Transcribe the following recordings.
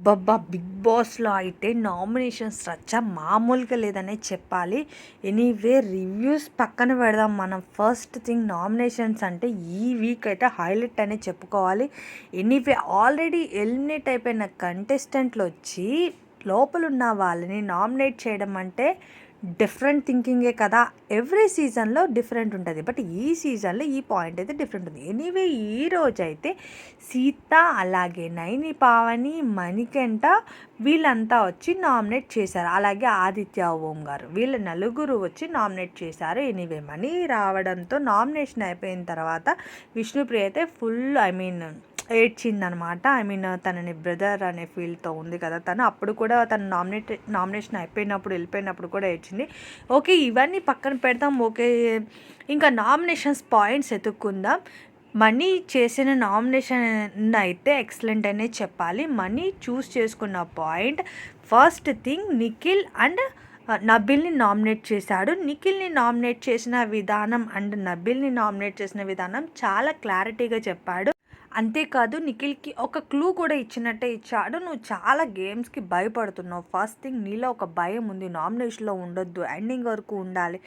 అబ్బబ్బా! 'బిగ్ బాస్'లో అయితే నామినేషన్స్ రచ్చ మామూలుగా లేదనే చెప్పాలి. ఎనీవే రివ్యూస్ పక్కన పెడదాం మనం. ఫస్ట్ థింగ్ నామినేషన్స్ అంటే ఈ వీక్ అయితే హైలైట్ అనే చెప్పుకోవాలి. ఎనీవే ఆల్రెడీ ఎలిమినేట్ అయిపోయిన కంటెస్టెంట్లు వచ్చి లోపలున్న వాళ్ళని నామినేట్ చేయడం అంటే డిఫరెంట్ థింకింగే కదా! ఎవ్రీ సీజన్‌లో డిఫరెంట్ ఉంటుంది బట్ ఈ సీజన్‌లో ఈ పాయింట్ అయితే డిఫరెంట్ ఉంది. ఎనీవే ఈ రోజైతే సీత, అలాగే నైని, పావని, మణికంట వీళ్ళంతా వచ్చి నామినేట్ చేశారు. అలాగే ఆదిత్య, ఓం గారు వీళ్ళ నలుగురు వచ్చి నామినేట్ చేశారు. ఎనీవే మనీ రావడంతో నామినేషన్ అయిపోయిన తర్వాత విష్ణుప్రియ అయితే ఫుల్ ఐ మీన్ ఏడ్చిందనమాట. ఐ మీన్ తనని బ్రదర్ అనే ఫీల్‌తో ఉంది కదా! తను అప్పుడు కూడా తను నామినేట్ నామినేషన్ అయిపోయినప్పుడు వెళ్ళిపోయినప్పుడు కూడా ఏడ్చింది. ఓకే. ఇవన్నీ పక్కన పెడదాం. ఓకే. ఇంకా నామినేషన్స్ పాయింట్స్ ఎతుక్కుందాం. మనీ చేసిన నామినేషన్ అయితే ఎక్సలెంట్ అనే చెప్పాలి. మనీ చూస్ చేసుకున్న point first thing Nikhil and నబిల్‌ని nominate చేశాడు. నిఖిల్‌ని నామినేట్ చేసిన విధానం అండ్ నబిల్‌ని నామినేట్ చేసిన విధానం చాలా క్లారిటీగా చెప్పాడు. అంతేకాదు నిఖిల్‌కి ఒక క్లూ కూడా ఇచ్చినట్టే ఇచ్చాడు. నువ్వు చాలా గేమ్స్‌కి భయపడుతున్నావు. ఫస్ట్ థింగ్ నీలో ఒక భయం ఉంది. నామినేషన్‌లో ఉండొద్దు. ఎండింగ్ వరకు ఉండాలి.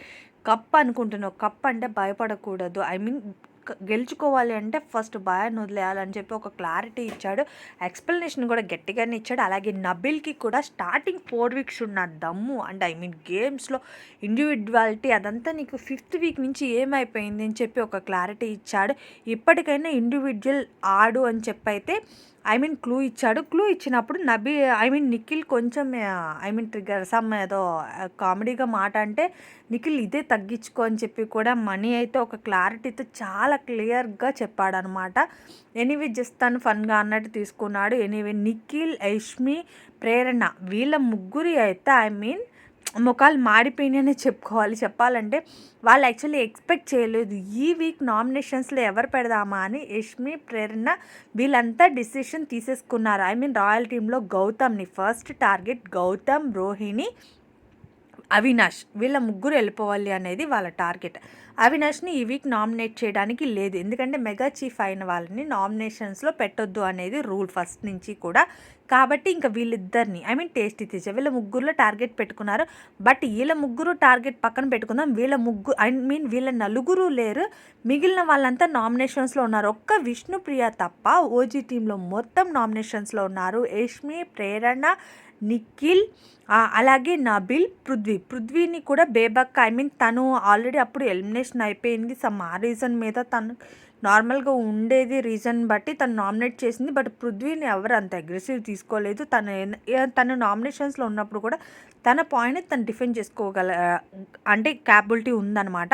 కప్ అనుకుంటున్నావు. కప్ అంటే భయపడకూడదు. ఐ మీన్ గెలుచుకోవాలి అంటే ఫస్ట్ భయాన్ని వదిలేయాలని చెప్పి ఒక క్లారిటీ ఇచ్చాడు. ఎక్స్‌ప్లనేషన్ కూడా గట్టిగానే ఇచ్చాడు. అలాగే నబిల్‌కి కూడా స్టార్టింగ్ ఫోర్ వీక్స్ ఉన్న దమ్ము అండ్ ఐ మీన్ గేమ్స్‌లో ఇండివిడ్యువాలిటీ అదంతా నీకు ఫిఫ్త్ వీక్ నుంచి ఏమైపోయింది అని చెప్పి ఒక క్లారిటీ ఇచ్చాడు. ఇప్పటికైనా ఇండివిడ్యువల్ ఆడు అని చెప్పైతే ఐ మీన్ క్లూ ఇచ్చాడు. క్లూ ఇచ్చినప్పుడు నబి ఐ మీన్ నిఖిల్ కొంచెం ఐ మీన్ ట్రిగర్ సమ్ ఏదో కామెడీగా మాట అంటే నిఖిల్ ఇదే తగ్గించుకో అని చెప్పి కూడా మనీ అయితే ఒక క్లారిటీతో చాలా క్లియర్‌గా చెప్పాడనమాట. ఎనీవే జస్ట్ తను ఫన్‌గా అన్నట్టు తీసుకున్నాడు. ఎనీవే నిఖిల్, యష్మి, ప్రేరణ వీళ్ళ ముగ్గురి అయితే ఐ మీన్ మొఖాలు మాడిపోయినాయనే చెప్పుకోవాలి. చెప్పాలంటే వాళ్ళు యాక్చువల్లీ ఎక్స్‌పెక్ట్ చేయలేదు. ఈ వీక్ నామినేషన్స్‌లో ఎవరు పెడదామా అని యష్మి, ప్రేరణ వీళ్ళంతా డిసిషన్ తీసేసుకున్నారు. ఐ మీన్ రాయల్ టీంలో గౌతమ్‌ని ఫస్ట్ టార్గెట్ గౌతమ్, రోహిణి, అవినాష్ వీళ్ళ ముగ్గురు వెళ్ళిపోవాలి అనేది వాళ్ళ టార్గెట్. అవినాష్‌ని ఈ వీక్ నామినేట్ చేయడానికి లేదు. ఎందుకంటే మెగా చీఫ్ అయిన వాళ్ళని నామినేషన్స్‌లో పెట్టొద్దు అనేది రూల్ ఫస్ట్ నుంచి కూడా. కాబట్టి ఇంక వీళ్ళిద్దరిని ఐ మీన్ టేస్టీ తీసే వీళ్ళ ముగ్గురులో టార్గెట్ పెట్టుకున్నారు. బట్ వీళ్ళ ముగ్గురు టార్గెట్ పక్కన పెట్టుకుందాం. వీళ్ళ ముగ్గు ఐ మీన్ వీళ్ళ నలుగురు లేరు. మిగిలిన వాళ్ళంతా నామినేషన్స్‌లో ఉన్నారు. ఒక్క విష్ణుప్రియ తప్ప ఓజీ టీంలో మొత్తం నామినేషన్స్‌లో ఉన్నారు. యష్మి, ప్రేరణ, నిఖిల్ అలాగే నబిల్, పృథ్వీ. పృథ్వీని కూడా బేబక్ ఐ మీన్ తను ఆల్రెడీ అప్పుడు ఎలిమినేషన్ అయిపోయింది. సమ్ ఆ రీజన్ మీద తను నార్మల్‌గా ఉండేది రీజన్ బట్టి తను నామినేట్ చేసింది. బట్ పృథ్వీని ఎవరు అంత అగ్రెసివ్ తీసుకోలేదు. తన తను నామినేషన్స్‌లో ఉన్నప్పుడు కూడా తన పాయింట్‌ని తను డిఫెండ్ చేసుకోగల అంటే క్యాపబిలిటీ ఉందనమాట.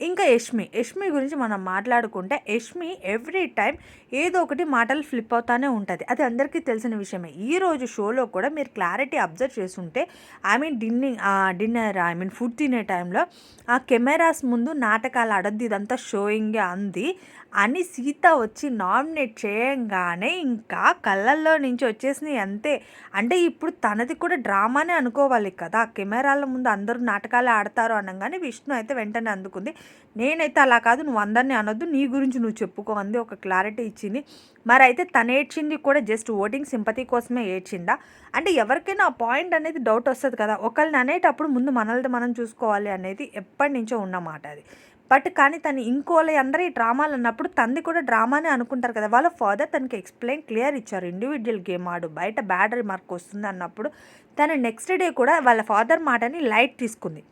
ఇంకా యష్మి. యష్మి గురించి మనం మాట్లాడుకుంటే యష్మి ఎవ్రీ టైం ఏదో ఒకటి మాటలు ఫ్లిప్ అవుతానే ఉంటుంది అది అందరికీ తెలిసిన విషయమే. ఈరోజు షోలో కూడా మీరు క్లారిటీ అబ్జర్వ్ చేస్తుంటే I mean dining dinner I mean food తినే టైంలో ఆ కెమెరాస్ ముందు నాటకాలు ఆడొద్దు ఇదంతా షోయింగే అంది. అని సీత వచ్చి నామినేట్ చేయంగానే ఇంకా కళ్ళల్లో నుంచి వచ్చేసినాయి అంతే. అంటే ఇప్పుడు తనది కూడా డ్రామానే అనుకోవాలి కదా! కెమెరాల ముందు అందరూ నాటకాలు ఆడతారు అనగానే విష్ణు అయితే వెంటనే అందుకుంది. నేనైతే అలా కాదు నువ్వు అందరిని అనొద్దు. నీ గురించి నువ్వు చెప్పుకో అంది. ఒక క్లారిటీ ఇచ్చింది. మరైతే తను ఏడ్చింది కూడా జస్ట్ ఓటింగ్ సింపతి కోసమే ఏడ్చిందా? అంటే ఎవరికైనా ఆ పాయింట్ అనేది డౌట్ వస్తుంది కదా! ఒకళ్ళని అనేటప్పుడు ముందు మనల్ని మనం చూసుకోవాలి అనేది ఎప్పటినుంచో ఉన్న మాట అది. బట్ కానీ తను ఇంకోలే అందరి డ్రామాలు అన్నప్పుడు తంది కూడా డ్రామానే అనుకుంటారు కదా! వాళ్ళ ఫాదర్ తనకి ఎక్స్‌ప్లెయిన్ క్లియర్ ఇచ్చారు. ఇండివిజువల్ గేమ్ ఆడు. బయట బ్యాడ్ రిమార్క్ వస్తుంది అన్నప్పుడు తను నెక్స్ట్ డే కూడా వాళ్ళ ఫాదర్ మాటని లైట్ తీసుకుంది.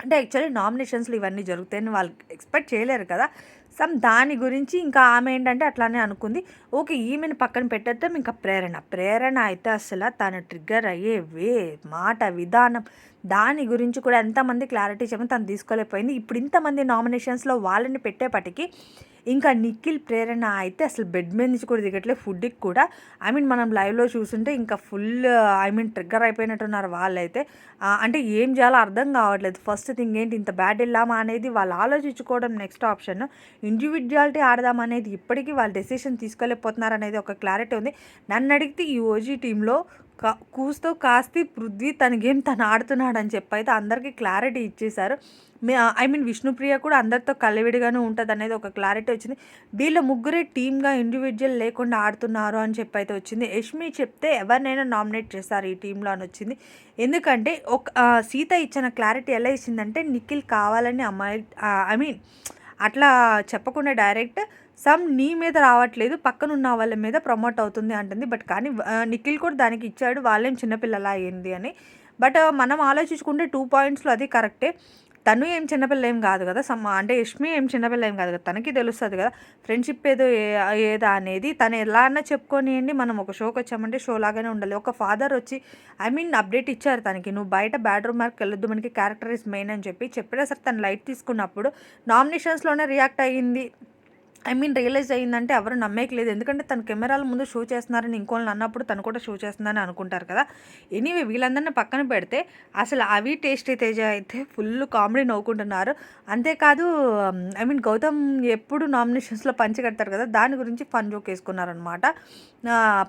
అంటే యాక్చువల్లీ నామినేషన్స్‌లో ఇవన్నీ జరుగుతాయని వాళ్ళు ఎక్స్‌పెక్ట్ చేయలేరు కదా! సమ్ దాని గురించి ఇంకా ఆమె ఏంటంటే అట్లానే అనుకుంది. ఓకే. ఈమెను పక్కన పెట్టేద్దాం. ఇంకా ప్రేరణ. ప్రేరణ అయితే అసలు తను ట్రిగ్గర్ అయ్యే వే, మాట, విధానం దాని గురించి కూడా ఎంతమంది క్లారిటీ చెప్పి తను తీసుకోలేకపోయింది. ఇప్పుడు ఇంతమంది నామినేషన్స్‌లో వాళ్ళని పెట్టేపటికి ఇంకా నిఖిల్, ప్రేరణ అయితే అసలు బెడ్ మీద నుంచి కూడా దిగట్లేదు ఫుడ్‌కి కూడా. ఐ మీన్ మనం లైవ్‌లో చూస్తుంటే ఇంకా ఫుల్ ఐ మీన్ ట్రిగ్గర్ అయిపోయినట్టున్నారు వాళ్ళైతే. అంటే ఏం చేయాలో అర్థం కావట్లేదు. ఫస్ట్ థింగ్ ఏంటి ఇంత బ్యాడ్ వెళ్ళామా అనేది వాళ్ళు ఆలోచించుకోవడం నెక్స్ట్ ఆప్షన్. ఇండివిడ్యువాలిటీ ఆడదాం అనేది ఇప్పటికీ వాళ్ళు డెసిషన్ తీసుకోలేకపోతున్నారు అనేది ఒక క్లారిటీ ఉంది. నన్ను అడిగితే ఈ ఓజీ టీంలో కా కూస్తో కాస్తి పృథ్వీ తన గేమ్ తను ఆడుతున్నాడు అని చెప్పి అయితే అందరికీ క్లారిటీ ఇచ్చేశారు. మే ఐ మీన్ విష్ణుప్రియ కూడా అందరితో కలివిడిగానే ఉంటుంది అనేది ఒక క్లారిటీ వచ్చింది. వీళ్ళ ముగ్గురే టీమ్గా ఇండివిజువల్ లేకుండా ఆడుతున్నారు అని చెప్పి అయితే వచ్చింది. యష్మి చెప్తే ఎవరినైనా నామినేట్ చేస్తారు ఈ టీంలో అని వచ్చింది. ఎందుకంటే ఒక సీత ఇచ్చిన క్లారిటీ ఎలా ఇచ్చిందంటే నిఖిల్ కావాలని అమ్మాయి ఐ మీన్ అట్లా చెప్పకుండా డైరెక్ట్ సమ్ నీ మీద రావట్లేదు పక్కన ఉన్న వాళ్ళ మీద ప్రమోట్ అవుతుంది అంటుంది. బట్ కానీ నిఖిల్ కూడా దానికి ఇచ్చాడు వాళ్ళేం చిన్నపిల్లలా అయింది అని. బట్ మనం ఆలోచించుకుంటే టూ పాయింట్స్లో అది కరెక్టే తను ఏం చిన్నపిల్ల ఏం కాదు కదా సమ్ అంటే యష్మి ఏం చిన్నపిల్ల ఏం కాదు కదా తనకి తెలుస్తుంది కదా. ఫ్రెండ్షిప్ ఏదో ఏదా అనేది తను ఎలా అన్నా చెప్పుకొనియండి మనం ఒక షోకి వచ్చామంటే షో లాగానే ఉండాలి. ఒక ఫాదర్ వచ్చి ఐ మీన్ అప్డేట్ ఇచ్చారు తనకి నువ్వు బయట బెడ్రూమ్ మార్క్ వెళ్ళొద్దు మనకి క్యారెక్టర్ ఇస్ మెయిన్ అని చెప్పి చెప్పినా సరే తను లైట్ తీసుకున్నప్పుడు నామినేషన్స్లోనే రియాక్ట్ అయ్యింది. ఐ మీన్ రియలైజ్ అయ్యిందంటే ఎవరు నమ్మేయట్లేదు ఎందుకంటే తన కెమెరాల ముందు షో చేస్తున్నారని ఇంకోళ్ళని అన్నప్పుడు తను కూడా షో చేస్తుందని అనుకుంటారు కదా. ఎనీవే వీళ్ళందరినీ పక్కన పెడితే అసలు అవి టేస్టీ తేజ అయితే ఫుల్ కామెడీ నవ్వుకుంటున్నారు. అంతేకాదు um, ఐ మీన్ గౌతమ్ ఎప్పుడు నామినేషన్స్లో పంచి కడతారు కదా దాని గురించి ఫన్ జోక్ వేసుకున్నారనమాట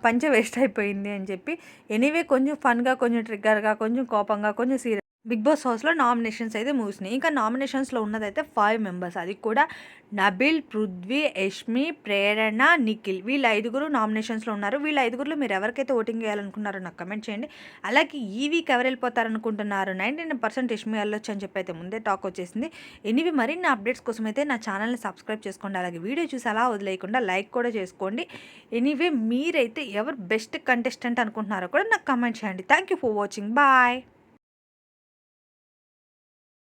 పంచ వేస్ట్ అయిపోయింది అని చెప్పి. ఎనీవే కొంచెం ఫన్గా కొంచెం ట్రిగ్గర్గా కొంచెం కోపంగా కొంచెం సీరియస్ బిగ్ బాస్ హౌస్లో నామినేషన్స్ అయితే మూసినాయి ఇంకా నామినేషన్స్లో ఉన్నదైతే ఫైవ్ మెంబర్స్. అది కూడా నబిల్ పృథ్వీ యష్మి ప్రేరణ నిఖిల్. వీళ్ళ ఐదుగురు నామినేషన్స్లో ఉన్నారు. వీళ్ళ ఐదుగురులో మీరు ఎవరికైతే ఓటింగ్ వేయాలనుకున్నారో నాకు కమెంట్ చేయండి. అలాగే ఈ వీక్ ఎవరు వెళ్ళిపోతారనుకుంటున్నారు నైంటీ నైన్ పర్సెంట్ యష్మి వెళ్ళొచ్చు అని చెప్పి అయితే ముందే టాక్ వచ్చేసింది. ఎనివి మరిన్ని అప్డేట్స్ కోసం అయితే నా ఛానల్ని సబ్స్క్రైబ్ చేసుకోండి. అలాగే వీడియో చూసి అలా వదిలేయకుండా లైక్ కూడా చేసుకోండి. ఎనీవే మీరైతే ఎవరు బెస్ట్ కంటెస్టెంట్ అనుకుంటున్నారో కూడా నాకు కమెంట్ చేయండి. Thank you for watching. Bye.